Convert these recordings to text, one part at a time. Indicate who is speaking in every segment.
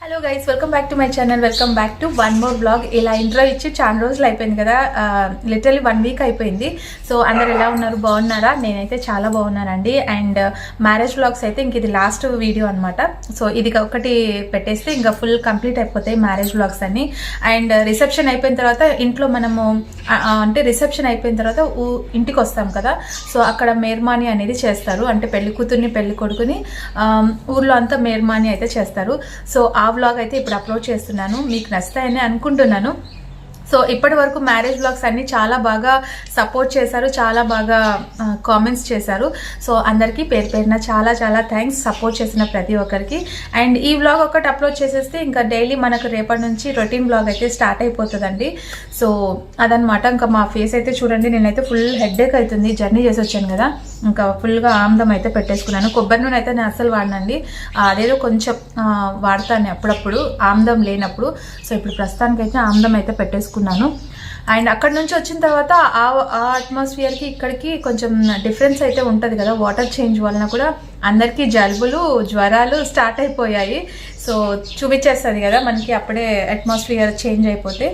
Speaker 1: Hello guys welcome back to my channel welcome back to one more blog ఇలా intro ఇచ్చి చాలా రోజులు అయిపోయింది కదా. లిటరలీ వన్ వీక్ అయిపోయింది. సో అందరు ఎలా ఉన్నారు? బాగున్నారా? నేనైతే చాలా బాగున్నానండి. అండ్ మ్యారేజ్ బ్లాగ్స్ అయితే ఇంక ఇది లాస్ట్ వీడియో అనమాట సో ఇది ఒకటి పెట్టేస్తే ఇంకా ఫుల్ కంప్లీట్ అయిపోతాయి మ్యారేజ్ బ్లాగ్స్ అన్ని. అండ్ రిసెప్షన్ uh, అయిపోయిన తర్వాత ఇంట్లో మనము అంటే రిసెప్షన్ అయిపోయిన తర్వాత ఊ- ఇంటికి వస్తాం కదా. సో అక్కడ మేర్మాని అనేది చేస్తారు. అంటే పెళ్ళి కూతుర్ని పెళ్ళి కొడుకుని ఊర్లో అంతా మేర్మాని అయితే చేస్తారు. సో ఆ వ్లాగ్ అయితే ఇప్పుడు అప్లోడ్ చేస్తున్నాను. మీకు నచ్చుతాయని అనుకుంటున్నాను. సో ఇప్పటి వరకు మ్యారేజ్ బ్లాగ్స్ అన్ని చాలా బాగా సపోర్ట్ చేశారు. చాలా బాగా కామెంట్స్ చేశారు. సో అందరికీ పేరు పేరున చాలా చాలా థ్యాంక్స్ సపోర్ట్ చేసిన ప్రతి ఒక్కరికి. అండ్ ఈ వ్లాగ్ ఒకటి అప్లోడ్ చేసేస్తే ఇంకా డైలీ మనకు రేపటి నుంచి రొటీన్ బ్లాగ్ అయితే స్టార్ట్ అయిపోతుందండి. సో అదనమాట ఇంకా మా ఫేస్ అయితే చూడండి. నేనైతే ఫుల్ హెడ్ఏక్ అవుతుంది. జర్నీ చేసి వచ్చాను కదా. ఇంకా ఫుల్గా ఆమ్దం అయితే పెట్టేసుకున్నాను. కొబ్బరి నూనె అయితే నేను అస్సలు వాడినండి. అదేదో కొంచెం వాడతాను అప్పుడప్పుడు ఆమ్దం లేనప్పుడు. సో ఇప్పుడు ప్రస్తుతానికి అయితే ఆమ్దం అయితే పెట్టేసుకున్నాను. అండ్ అక్కడ నుంచి వచ్చిన తర్వాత ఆ ఆ అట్మాస్ఫియర్కి ఇక్కడికి కొంచెం డిఫరెన్స్ అయితే ఉంటుంది కదా. వాటర్ చేంజ్ వలన కూడా అందరికీ జలుబులు జ్వరాలు స్టార్ట్ అయిపోయాయి. సో చూపించేస్తుంది కదా మనకి అప్పుడే అట్మాస్ఫియర్ చేంజ్ అయిపోతే.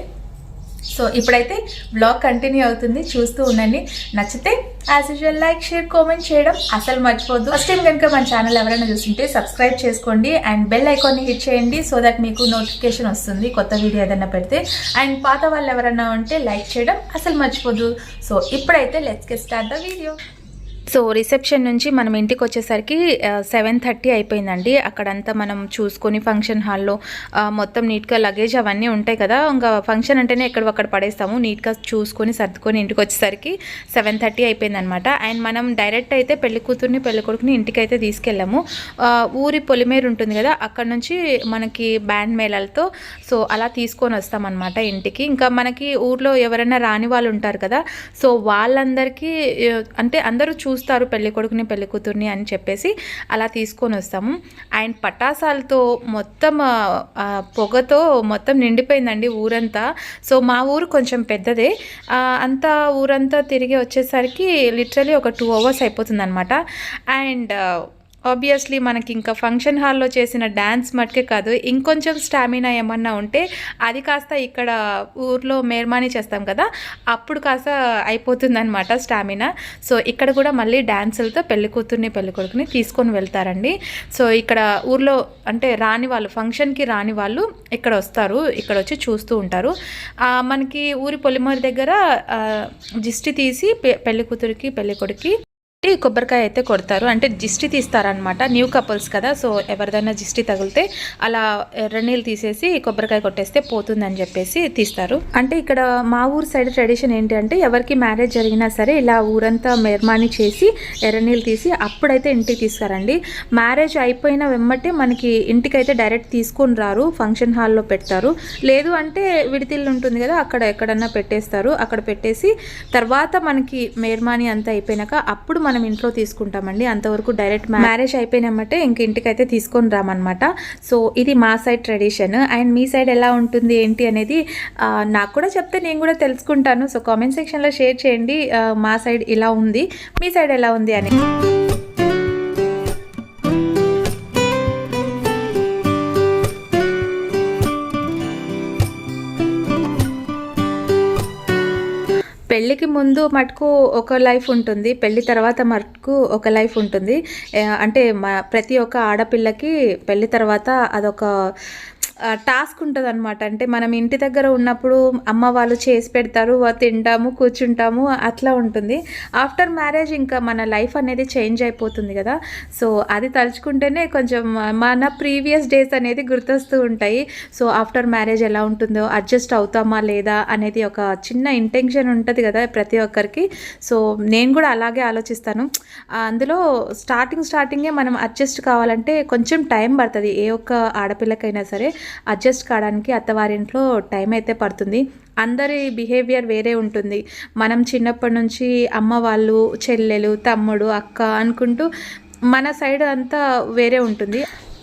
Speaker 1: సో ఇప్పుడైతే బ్లాగ్ కంటిన్యూ అవుతుంది. చూస్తూ ఉండండి. నచ్చితే as usual like share comment చేయడం అసలు మర్చిపోద్దు ఫస్ట్ టైం కనుక మన ఛానల్ ఎవరైనా చూస్తుంటే సబ్స్క్రైబ్ చేసుకోండి అండ్ బెల్ ఐకాన్ని హిట్ చేయండి సో దట్ మీకు నోటిఫికేషన్ వస్తుంది కొత్త వీడియో ఏదైనా పెడితే. అండ్ పాత వాళ్ళు ఎవరైనా ఉంటే లైక్ చేయడం అసలు మర్చిపోద్దు సో ఇప్పుడైతే let's get start the video so reception నుంచి మనం ఇంటికి వచ్చేసరికి సెవెన్ థర్టీ అయిపోయిందండి. అక్కడంతా మనం చూసుకొని ఫంక్షన్ హాల్లో మొత్తం నీట్గా లగేజ్ అవన్నీ ఉంటాయి కదా. ఇంకా ఫంక్షన్ అంటేనే ఎక్కడ అక్కడ పడేస్తాము. నీట్గా చూసుకొని సర్దుకొని ఇంటికి వచ్చేసరికి సెవెన్ థర్టీ అయిపోయిందనమాట అండ్ మనం డైరెక్ట్ అయితే పెళ్ళి కూతుర్ని పెళ్ళి కొడుకుని ఇంటికి అయితే తీసుకెళ్ళాము ఊరి పొలిమేరు ఉంటుంది కదా అక్కడ నుంచి మనకి బ్యాండ్ మేళాలతో సో అలా తీసుకొని వస్తామన్నమాట ఇంటికి. ఇంకా మనకి ఊర్లో ఎవరైనా రాని వాళ్ళు ఉంటారు కదా సో వాళ్ళందరికీ అంటే అందరూ చూ చూస్తారు పెళ్ళి కొడుకుని పెళ్ళి కూతుర్ని అని చెప్పేసి అలా తీసుకొని వస్తాము. అండ్ పటాసాలతో మొత్తం పొగతో మొత్తం నిండిపోయిందండి ఊరంతా. సో మా ఊరు కొంచెం పెద్దదే. అంత అంతా ఊరంతా తిరిగి వచ్చేసరికి లిటరలీ ఒక టూ అవర్స్ అయిపోతుంది అనమాట అండ్ ఆబ్వియస్లీ మనకి ఇంకా ఫంక్షన్ హాల్లో చేసిన డ్యాన్స్ మటుకే కాదు ఇంకొంచెం స్టామినా ఏమన్నా ఉంటే అది కాస్త ఇక్కడ ఊర్లో మేర్మాని చేస్తాం కదా అప్పుడు కాస్త అయిపోతుందన్నమాట స్టామినా సో ఇక్కడ కూడా మళ్ళీ డ్యాన్సులతో పెళ్ళి కూతుర్ని పెళ్ళి కొడుకుని తీసుకొని వెళ్తారండి. సో ఇక్కడ ఊర్లో అంటే రాని వాళ్ళు ఫంక్షన్కి రాని వాళ్ళు ఇక్కడ వస్తారు ఇక్కడ వచ్చి చూస్తూ ఉంటారు. మనకి ఊరి పొలిమరి దగ్గర జిస్టి దిష్టి తీసి పె- పెళ్ళి కూతురికి పెళ్ళి కొడుకి ఈ కొబ్బరికాయ అయితే కొడతారు. అంటే జిస్టి తీస్తారనమాట న్యూ కపుల్స్ కదా సో ఎవరిదైనా జిస్టి తగిలితే అలా ఎర్రనీళ్ళు తీసేసి కొబ్బరికాయ కొట్టేస్తే పోతుందని చెప్పేసి తీస్తారు. అంటే ఇక్కడ మా ఊరు సైడ్ ట్రెడిషన్ ఏంటి అంటే ఎవరికి మ్యారేజ్ జరిగినా సరే ఇలా ఊరంతా మెర్మాని చేసి ఎర్రనీళ్ళు తీసి అప్పుడైతే ఇంటికి తీసుకురండి. మ్యారేజ్ అయిపోయిన వెమ్మటే మనకి ఇంటికైతే డైరెక్ట్ తీసుకొని రారు ఫంక్షన్ హాల్లో పెడతారు. లేదు అంటే విడితిల్లు ఉంటుంది కదా అక్కడ ఎక్కడన్నా పెట్టేస్తారు. అక్కడ పెట్టేసి తర్వాత మనకి మేర్మాని అంతా అయిపోయినాక అప్పుడు మనం ఇంట్లో తీసుకుంటామండి. అంతవరకు డైరెక్ట్ మ్యారేజ్ అయిపోయినామంటే ఇంక ఇంటికైతే తీసుకొని రామన్నమాట. సో ఇది మా సైడ్ ట్రెడిషన్. అండ్ మీ సైడ్ ఎలా ఉంటుంది ఏంటి అనేది నాకు కూడా చెప్తే నేను కూడా తెలుసుకుంటాను. సో కామెంట్ సెక్షన్లో షేర్ చేయండి. మా సైడ్ ఇలా ఉంది మీ సైడ్ ఎలా ఉంది అని. పెళ్ళికి ముందు మటుకు ఒక లైఫ్ ఉంటుంది. పెళ్ళి తర్వాత మటుకు ఒక లైఫ్ ఉంటుంది. అంటే మా ప్రతి ఒక్క ఆడపిల్లకి పెళ్ళి తర్వాత అదొక టాస్క్ ఉంటుంది అనమాట అంటే మనం ఇంటి దగ్గర ఉన్నప్పుడు అమ్మ వాళ్ళు చేసి పెడతారు తింటాము కూర్చుంటాము అట్లా ఉంటుంది. ఆఫ్టర్ మ్యారేజ్ ఇంకా మన లైఫ్ అనేది చేంజ్ అయిపోతుంది కదా. సో అది తలుచుకుంటేనే కొంచెం మన ప్రీవియస్ డేస్ అనేది గుర్తొస్తూ ఉంటాయి. సో ఆఫ్టర్ మ్యారేజ్ ఎలా ఉంటుందో అడ్జస్ట్ అవుతామా లేదా అనేది ఒక చిన్న ఇంటెన్షన్ ఉంటుంది కదా ప్రతి ఒక్కరికి. సో నేను కూడా అలాగే ఆలోచిస్తాను. అందులో స్టార్టింగ్ స్టార్టింగే మనం అడ్జస్ట్ కావాలంటే కొంచెం టైం పడుతుంది. ఏ ఒక్క ఆడపిల్లకైనా సరే. అడ్జస్ట్ కావడానికి అత్తవారింట్లో టైం అయితే పడుతుంది. అందరి బిహేవియర్ వేరే ఉంటుంది. మనం చిన్నప్పటి నుంచి అమ్మ వాళ్ళు చెల్లెలు తమ్ముడు అక్క అనుకుంటూ మన సైడ్ అంతా వేరే ఉంటుంది.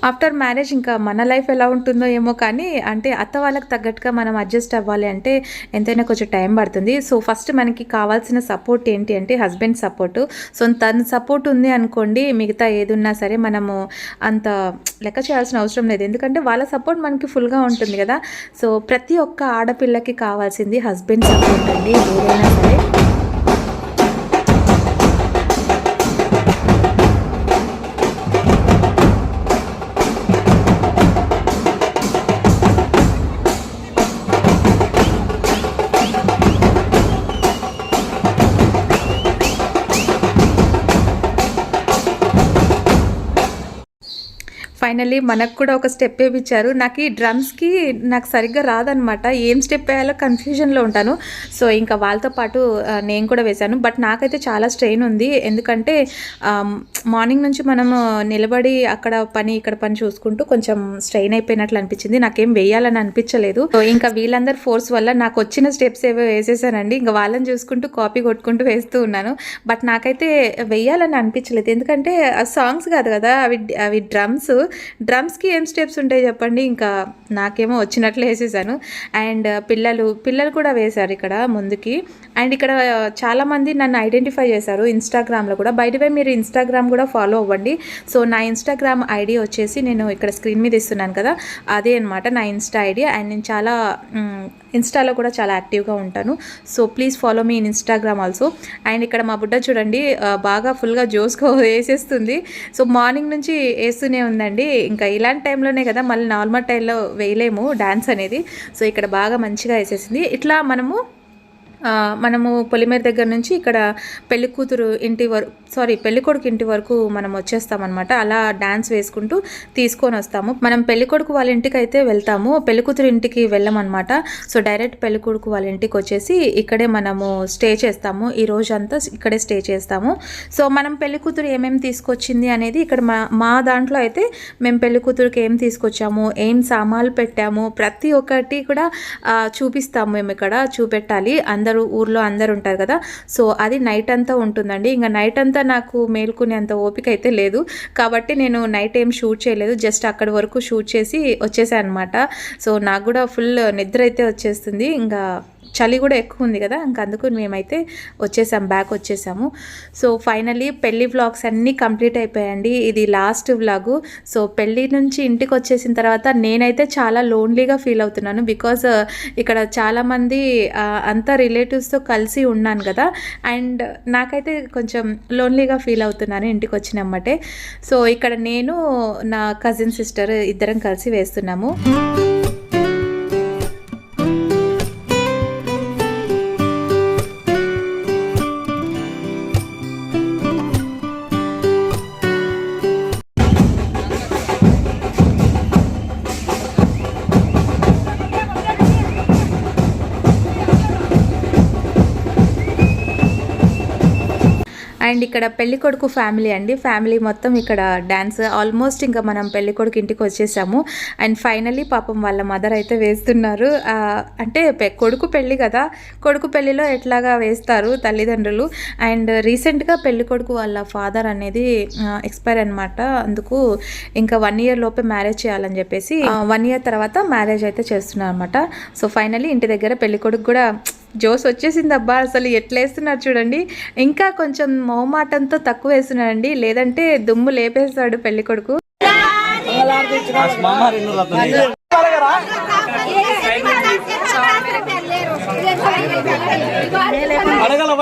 Speaker 1: ఆఫ్టర్ మ్యారేజ్ ఇంకా మన లైఫ్ ఎలా ఉంటుందో ఏమో కానీ అంటే అత్త వాళ్ళకి తగ్గట్టుగా మనం అడ్జస్ట్ అవ్వాలి అంటే ఎంతైనా కొంచెం టైం పడుతుంది. సో ఫస్ట్ మనకి కావాల్సిన సపోర్ట్ ఏంటి అంటే హస్బెండ్ సపోర్ట్ సో తన సపోర్ట్ ఉంది అనుకోండి మిగతా ఏదున్నా సరే మనము అంత లెక్క చేయాల్సిన అవసరం లేదు. ఎందుకంటే వాళ్ళ సపోర్ట్ మనకి ఫుల్గా ఉంటుంది కదా. సో ప్రతి ఒక్క ఆడపిల్లకి కావాల్సింది హస్బెండ్ సపోర్ట్ అండి. ఏదైనా సరే ఫైనల్లీ మనకు కూడా ఒక స్టెప్ వేయించారు నాకు ఈ డ్రమ్స్కి నాకు సరిగ్గా రాదనమాట. ఏం స్టెప్ వేయాలో కన్ఫ్యూజన్లో ఉంటాను. సో ఇంకా వాళ్ళతో పాటు నేను కూడా వేశాను. బట్ నాకైతే చాలా స్ట్రెయిన్ ఉంది. ఎందుకంటే మార్నింగ్ నుంచి మనము నిలబడి అక్కడ పని ఇక్కడ పని చూసుకుంటూ కొంచెం స్ట్రెయిన్ అయిపోయినట్లు అనిపించింది. నాకేం వేయాలని అనిపించలేదు. సో ఇంకా వీళ్ళందరి ఫోర్స్ వల్ల నాకు వచ్చిన స్టెప్స్ ఏవో వేసేసానండి. ఇంకా వాళ్ళని చూసుకుంటూ కాపీ కొట్టుకుంటూ వేస్తూ ఉన్నాను. బట్ నాకైతే వేయాలని అనిపించలేదు. ఎందుకంటే సాంగ్స్ కాదు కదా అవి అవి డ్రమ్స్. డ్రమ్స్కి ఏం స్టెప్స్ ఉంటాయి చెప్పండి? ఇంకా నాకేమో వచ్చినట్లు వేసేసాను. అండ్ పిల్లలు పిల్లలు కూడా వేశారు ఇక్కడ ముందుకి. అండ్ ఇక్కడ చాలామంది నన్ను ఐడెంటిఫై చేశారు ఇన్స్టాగ్రామ్లో కూడా. బయట వే మీరు ఇన్స్టాగ్రామ్ కూడా ఫాలో అవ్వండి. సో నా ఇన్స్టాగ్రామ్ ఐడి వచ్చేసి నేను ఇక్కడ స్క్రీన్ మీద ఇస్తున్నాను కదా అదే అనమాట నా ఇన్స్టా ఐడి. అండ్ నేను చాలా ఇన్స్టాలో కూడా చాలా యాక్టివ్గా ఉంటాను. So please follow me in Instagram also. And ఇక్కడ మా బుడ్డ చూడండి బాగా ఫుల్గా జోస్కో వేసేస్తుంది. సో మార్నింగ్ నుంచి వేస్తూనే ఉందండి. ఇంకా ఇలాంటి టైంలోనే కదా మళ్ళీ నార్మల్ టైంలో వేయలేము డ్యాన్స్ అనేది. సో ఇక్కడ బాగా మంచిగా వేసేసింది. ఇట్లా మనము మనము పొలిమేర దగ్గర నుంచి ఇక్కడ పెళ్ళి కూతురు ఇంటి వరకు సారీ పెళ్ళి కొడుకు ఇంటి వరకు మనం వచ్చేస్తామన్నమాట. అలా డాన్స్ వేసుకుంటూ తీసుకొని వస్తాము. మనం పెళ్ళి కొడుకు వాళ్ళ ఇంటికి అయితే వెళ్తాము. పెళ్ళి కూతురు ఇంటికి వెళ్ళమన్నమాట. సో డైరెక్ట్ పెళ్ళి కొడుకు వాళ్ళ ఇంటికి వచ్చేసి ఇక్కడే మనము స్టే చేస్తాము. ఈ రోజంతా ఇక్కడే స్టే చేస్తాము. సో మనం పెళ్ళి కూతురు ఏమేమి తీసుకొచ్చింది అనేది ఇక్కడ మా మా దాంట్లో అయితే మేము పెళ్ళి కూతురుకి ఏం తీసుకొచ్చాము ఏం సామాన్లు పెట్టాము ప్రతి ఒక్కటి కూడా చూపిస్తాము మేము ఇక్కడ చూపెట్టాలి. అందరూ ఊర్లో అందరు ఉంటారు కదా. సో అది నైట్ అంతా ఉంటుందండి. ఇంకా నైట్ అంతా నాకు మేల్కొనేంత ఓపిక అయితే లేదు. కాబట్టి నేను నైట్ ఏం షూట్ చేయలేదు. జస్ట్ అక్కడి వరకు షూట్ చేసి వచ్చేసాను అనమాట సో నాకు కూడా ఫుల్ నిద్ర అయితే వచ్చేస్తుంది. ఇంకా చలి కూడా ఎక్కువ ఉంది కదా ఇంకా అందుకు మేమైతే వచ్చేసాం బ్యాక్ వచ్చేసాము. సో ఫైనలీ పెళ్ళి వ్లాగ్స్ అన్నీ కంప్లీట్ అయిపోయాయండి. ఇది లాస్ట్ వ్లాగు సో పెళ్ళి నుంచి ఇంటికి వచ్చేసిన తర్వాత నేనైతే చాలా లోన్లీగా ఫీల్ అవుతున్నాను బికాజ్ uh, ఇక్కడ చాలామంది uh, అంతా రిలేటివ్స్తో కలిసి ఉన్నాను కదా అండ్ నాకైతే కొంచెం లోన్లీగా ఫీల్ అవుతున్నాను ఇంటికి వచ్చినమ్మటే. సో ఇక్కడ నేను నా కజిన్ సిస్టర్ ఇద్దరం కలిసి వేస్తున్నాము. అండ్ ఇక్కడ పెళ్ళి కొడుకు ఫ్యామిలీ అండి. ఫ్యామిలీ మొత్తం ఇక్కడ డ్యాన్స్ ఆల్మోస్ట్ ఇంకా మనం పెళ్ళి కొడుకు ఇంటికి వచ్చేసాము. అండ్ ఫైనలీ పాపం వాళ్ళ మదర్ అయితే వేస్తున్నారు. అంటే కొడుకు పెళ్ళి కదా. కొడుకు పెళ్ళిలో ఎట్లాగా వేస్తారు తల్లిదండ్రులు. అండ్ రీసెంట్గా పెళ్ళి కొడుకు వాళ్ళ ఫాదర్ అనేది ఎక్స్పైర్ అనమాట అందుకు ఇంకా వన్ ఇయర్ లోపే మ్యారేజ్ చేయాలని చెప్పేసి వన్ ఇయర్ తర్వాత మ్యారేజ్ అయితే చేస్తున్నారు అనమాట సో ఫైనలీ ఇంటి దగ్గర పెళ్ళి కొడుకు కూడా జోస్ వచ్చేసింది అబ్బా అసలు ఎట్లా వేస్తున్నారు చూడండి ఇంకా కొంచెం మొహమాటంతో తక్కువ వేస్తున్నాడండి లేదంటే దుమ్ము లేపేస్తాడు పెళ్ళి కొడుకు
Speaker 2: అడగల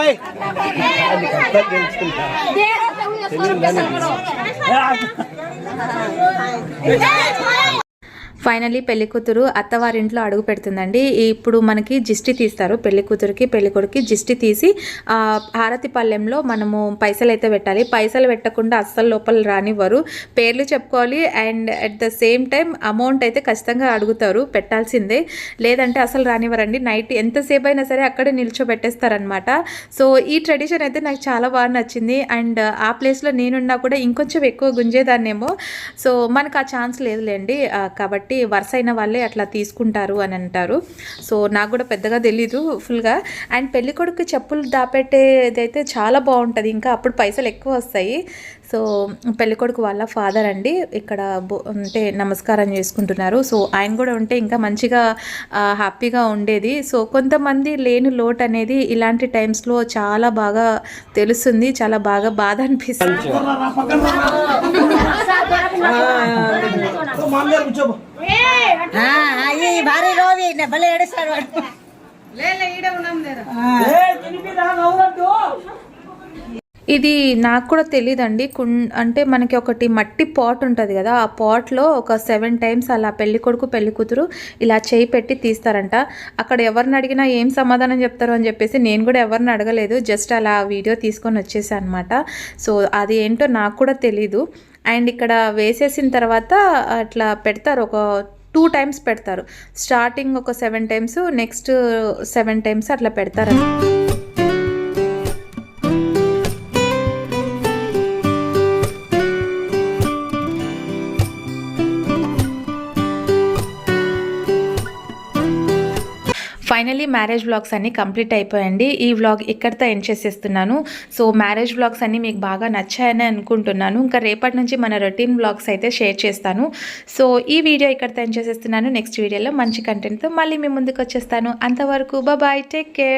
Speaker 2: ఫైనల్లీ
Speaker 1: ఫైనలీ పెళ్ళి కూతురు అత్తవారింట్లో అడుగు పెడుతుందండి. ఇప్పుడు మనకి జిస్టి తీస్తారు. పెళ్ళి కూతురికి పెళ్ళి కొడుకి జిస్టి తీసి హారతి పల్లెంలో మనము పైసలు అయితే పెట్టాలి. పైసలు పెట్టకుండా అస్సలు లోపల రానివ్వరు. పేర్లు చెప్పుకోవాలి. And at the same time amount అయితే ఖచ్చితంగా అడుగుతారు. పెట్టాల్సిందే. లేదంటే అసలు రానివ్వరండి. నైట్ ఎంతసేపు అయినా సరే అక్కడే నిల్చోబెట్టేస్తారనమాట సో ఈ ట్రెడిషన్ అయితే నాకు చాలా బాగా నచ్చింది. అండ్ ఆ ప్లేస్లో నేనున్నా కూడా ఇంకొంచెం ఎక్కువ గుంజేదాన్నేమో. సో మనకు ఆ ఛాన్స్ లేదులేండి. కాబట్టి కాబట్టి వరుస అయిన వాళ్ళే అట్లా తీసుకుంటారు అని అంటారు సో నాకు కూడా పెద్దగా తెలీదు ఫుల్గా అండ్ పెళ్ళి కొడుకు చెప్పులు దాపెట్టేదైతే చాలా బాగుంటుంది ఇంకా అప్పుడు పైసలు ఎక్కువ వస్తాయి సో పెళ్ళికొడుకు వాళ్ళ ఫాదర్ అండి ఇక్కడ బో- అంటే నమస్కారం చేసుకుంటున్నారు సో ఆయన కూడా ఉంటే ఇంకా మంచిగా హ్యాపీగా ఉండేది సో కొంతమంది లేని లోటు అనేది ఇలాంటి టైమ్స్లో చాలా బాగా తెలుస్తుంది చాలా బాగా బాధ అనిపిస్తుంది
Speaker 2: భారీ రోవి భలే ఏడుస్తాడు వాడు.
Speaker 1: ఇది నాకు కూడా తెలియదండి కుం అంటే మనకి ఒకటి మట్టి పాట్ ఉంటుంది కదా ఆ పాట్లో ఒక సెవెన్ టైమ్స్ అలా పెళ్ళి కొడుకు పెళ్ళి కూతురు ఇలా చేయి పెట్టి తీస్తారంట. అక్కడ ఎవరిని అడిగినా ఏం సమాధానం చెప్తారు అని చెప్పేసి నేను కూడా ఎవరిని అడగలేదు. జస్ట్ అలా వీడియో తీసుకొని వచ్చేసాను అనమాట సో అది ఏంటో నాకు కూడా తెలీదు. అండ్ ఇక్కడ వేసేసిన తర్వాత అట్లా పెడతారు. ఒక టూ టైమ్స్ పెడతారు. స్టార్టింగ్ ఒక seven times next seven times అట్లా పెడతారు ఫైనలీ మ్యారేజ్ వ్లాగ్స్ అన్నీ కంప్లీట్ అయిపోయండి. ఈ వ్లాగ్ ఇక్కడితో ఎండ్ చేసేస్తున్నాను. సో మ్యారేజ్ వ్లాగ్స్ అన్నీ మీకు బాగా నచ్చాయని అనుకుంటున్నాను. ఇంకా రేపటి నుంచి మన రొటీన్ వ్లాగ్స్ అయితే షేర్ చేస్తాను. సో ఈ వీడియో ఇక్కడితో ఎండ్ చేసేస్తున్నాను. నెక్స్ట్ వీడియోలో మంచి కంటెంట్తో మళ్ళీ మీ ముందుకు వచ్చేస్తాను. అంతవరకు బాయ్ టేక్ కేర్